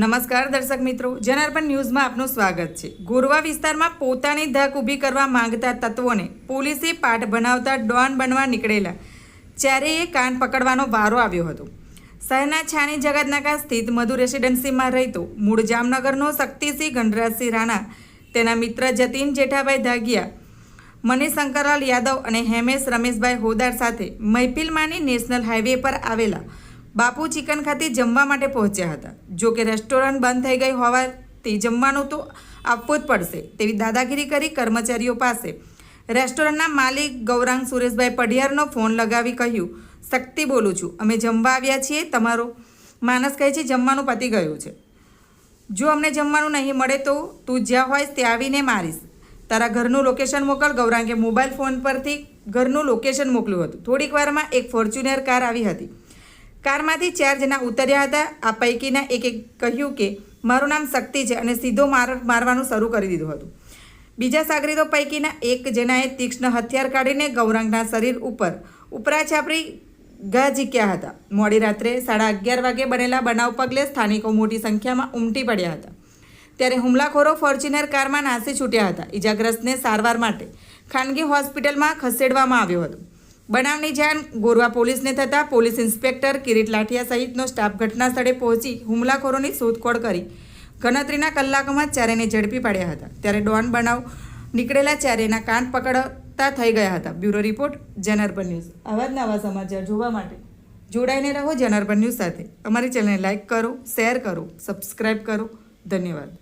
નમસ્કાર દર્શક મિત્રો, જનાર્પણ ન્યૂઝમાં આપનું સ્વાગત છે. ગોરવા વિસ્તારમાં પોતાની ધક ઊભી કરવા માંગતા તત્વોને પોલીસે પાઠ બનાવતા ડોન બનવા નીકળેલા. ચારેય કાન પકડવાનો વારો આવ્યો હતો. શહેરના છાણી જગતનાકા સ્થિત મધુ રેસિડેન્સીમાં રહેતો મૂળ જામનગરનો શક્તિસિંહ ગણરાજસિંહ રાણા, તેના મિત્ર જતીન જેઠાભાઈ ધાગિયા મનીષ શંકરલાલ યાદવ અને હેમેશ રમેશભાઈ હોદાર સાથે મહેફિલમાની નેશનલ હાઈવે પર આવેલા બાપુ ચિકન ખાતે જમવા માટે પહોંચ્યા હતા. જો કે રેસ્ટોરન્ટ બંધ થઈ ગઈ હોવાથી જમવાનું તો આપવું જ પડશે, તેવી દાદાગીરી કરી કર્મચારીઓ પાસે. રેસ્ટોરન્ટના માલિક ગૌરાંગ સુરેશભાઈ પઢિયારનો ફોન લગાવી કહ્યું, શક્તિ બોલું છું, અમે જમવા આવ્યા છીએ, તમારો માનસ કહે છે જમવાનું પતી ગયું છે. જો અમને જમવાનું નહીં મળે તો તું જ્યાં હોઈશ ત્યાં આવીને મારીશ. તારા ઘરનું લોકેશન મોકલ, ગૌરાંગે મોબાઈલ ફોન પરથી ઘરનું લોકેશન મોકલ્યું હતું. થોડીક વારમાં એક ફોર્ચ્યુનર કાર આવી હતી. કારમાંથી ચાર જણા ઉતર્યા હતા. આ પૈકીના એક કહ્યું કે, મારું નામ શક્તિ છે, અને સીધો માર, મારવાનું શરૂ કરી દીધું હતું. બીજા સાગરીતો પૈકીના એક જણાએ તીક્ષ્ણ હથિયાર કાઢીને ગૌરાંગના શરીર ઉપર ઉપરા છાપરી ઘા ઝીક્યા હતા. મોડી રાત્રે સાડા અગિયાર વાગે બનેલા બનાવ પગલે સ્થાનિકો મોટી સંખ્યામાં ઉમટી પડ્યા હતા. ત્યારે હુમલાખોરો ફોર્ચ્યુનર કારમાં નાસી છૂટ્યા હતા. ઇજાગ્રસ્તને સારવાર માટે ખાનગી હોસ્પિટલમાં ખસેડવામાં આવ્યો હતો. બનાવની જાણ ગોરવા પોલીસને થતાં પોલીસ ઇન્સ્પેક્ટર કિરીટ લાઠિયા સહિતનો સ્ટાફ ઘટના સ્થળે પહોંચી હુમલાખોરોની શોધખોળ કરી. ગણતરીના કલાકોમાં ચારેને ઝડપી પાડ્યા હતા. ત્યારે ડોન બનાવ નીકળેલા ચારેના કાન પકડતા થઈ ગયા હતા. બ્યુરો રિપોર્ટ જનરપન ન્યૂઝ. આવા જ નવા સમાચાર જોવા માટે જોડાઈને રહો જનરપન ન્યૂઝ સાથે. અમારી ચેનલને લાઇક કરો, શેર કરો સબસ્ક્રાઈબ કરો. ધન્યવાદ.